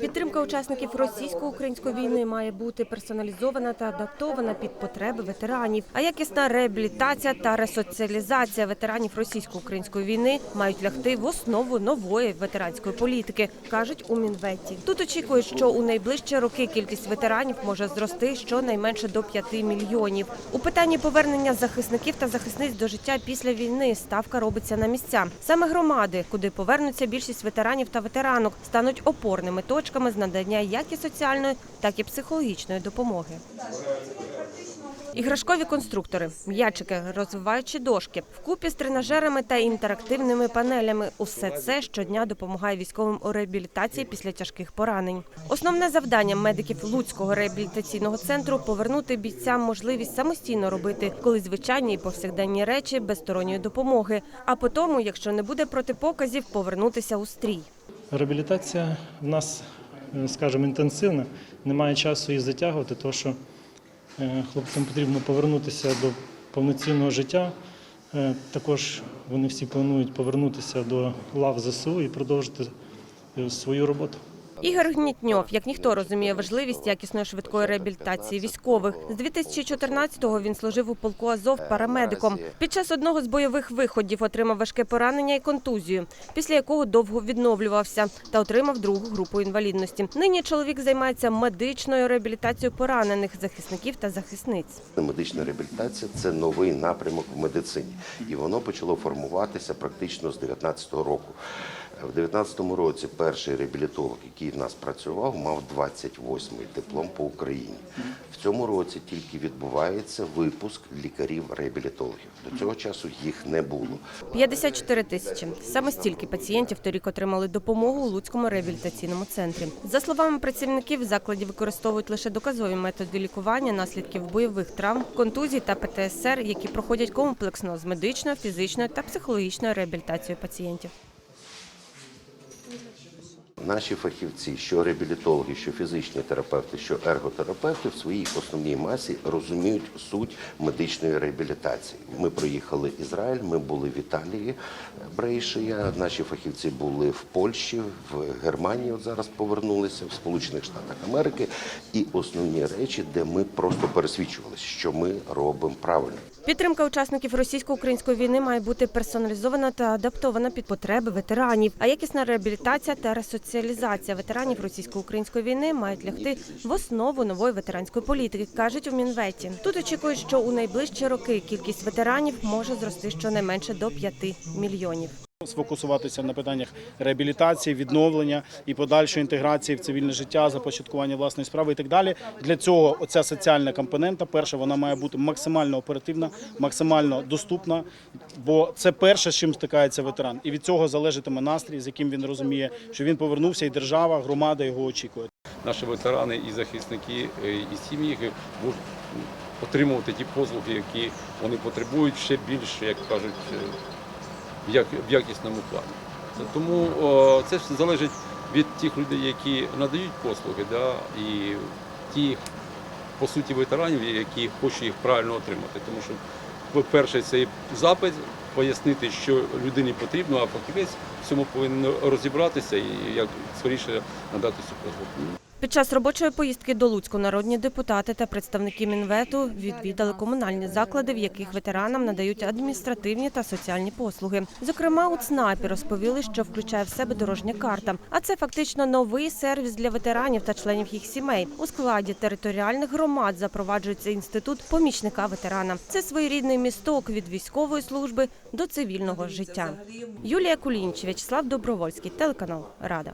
Підтримка учасників російсько-української війни має бути персоналізована та адаптована під потреби ветеранів. А якісна реабілітація та ресоціалізація ветеранів російсько-української війни мають лягти в основу нової ветеранської політики, кажуть у Мінветі. Тут очікують, що у найближчі роки кількість ветеранів може зрости щонайменше до 5 мільйонів. У питанні повернення захисників та захисниць до життя після війни ставка робиться на місця. Саме громади, куди повернуться більшість ветеранів та ветеранок, стануть опорними точками з надання як і соціальної, так і психологічної допомоги. Іграшкові конструктори, м'ячики, розвиваючі дошки, вкупі з тренажерами та інтерактивними панелями. Усе це щодня допомагає військовим у реабілітації після тяжких поранень. Основне завдання медиків Луцького реабілітаційного центру повернути бійцям можливість самостійно робити коли звичайні і повсякденні речі без сторонньої допомоги. А потім, якщо не буде протипоказів, повернутися у стрій. Реабілітація в нас, е, скажімо, інтенсивна, немає часу її затягувати, тому що е, хлопцям потрібно повернутися до повноцінного життя. Е, Також вони всі планують повернутися до лав ЗСУ і продовжити свою роботу. Ігор Гнітньов, як ніхто розуміє важливість якісної швидкої реабілітації військових. З 2014-го він служив у полку Азов парамедиком. Під час одного з бойових виходів отримав важке поранення і контузію, після якого довго відновлювався та отримав другу групу інвалідності. Нині чоловік займається медичною реабілітацією поранених захисників та захисниць. Медична реабілітація це новий напрямок в медицині, і воно почало формуватися практично з 19-го року. В 19-му році перший реабілітолог, який в нас працював, мав 28-й диплом по Україні. В цьому році тільки відбувається випуск лікарів-реабілітологів. До цього часу їх не було. 54 тисячі. Саме стільки пацієнтів торік отримали допомогу у Луцькому реабілітаційному центрі. За словами працівників, в закладі використовують лише доказові методи лікування наслідків бойових травм, контузій та ПТСР, які проходять комплексно з медичною, фізичною та психологічною реабілітацією пацієнтів. Наші фахівці, що реабілітологи, що фізичні терапевти, що ерготерапевти, в своїй основній масі розуміють суть медичної реабілітації. Ми проїхали Ізраїль, ми були в Італії, Брейшия. Наші фахівці були в Польщі, в Германії. От зараз повернулися в Сполучених Штатах Америки. І основні речі, де ми просто пересвідчувалися, що ми робимо правильно. Підтримка учасників російсько-української війни має бути персоналізована та адаптована під потреби ветеранів. А якісна реабілітація та ресоціалізація ветеранів російсько-української війни мають лягти в основу нової ветеранської політики, кажуть у Мінветі. Тут очікують, що у найближчі роки кількість ветеранів може зрости щонайменше до 5 мільйонів. Сфокусуватися на питаннях реабілітації, відновлення і подальшої інтеграції в цивільне життя, започаткування власної справи і так далі. Для цього оця соціальна компонента, перша, вона має бути максимально оперативна, максимально доступна, бо це перше, з чим стикається ветеран. І від цього залежатиме настрій, з яким він розуміє, що він повернувся, і держава, громада його очікує. наші ветерани і захисники е, і сім'ї можуть отримувати ті послуги, які вони потребують ще більше, як кажуть, е, в як- в якісному плані. Тому це ж залежить від тих людей, які надають послуги, да, і ті, по суті, ветеранів, які хочуть їх правильно отримати. Тому що, по-перше, цей запит пояснити, що людині потрібно, а фахівець в цьому повинен розібратися і як скоріше надати цю послугу. Під час робочої поїздки до Луцьку народні депутати та представники Мінвету відвідали комунальні заклади, в яких ветеранам надають адміністративні та соціальні послуги. Зокрема, у ЦНАПі розповіли, що включає в себе дорожня карта. А це фактично новий сервіс для ветеранів та членів їх сімей. У складі територіальних громад запроваджується інститут помічника ветерана. Це своєрідний місток від військової служби до цивільного життя. Юлія Кулінч, В'ячеслав Добровольський, телеканал Рада.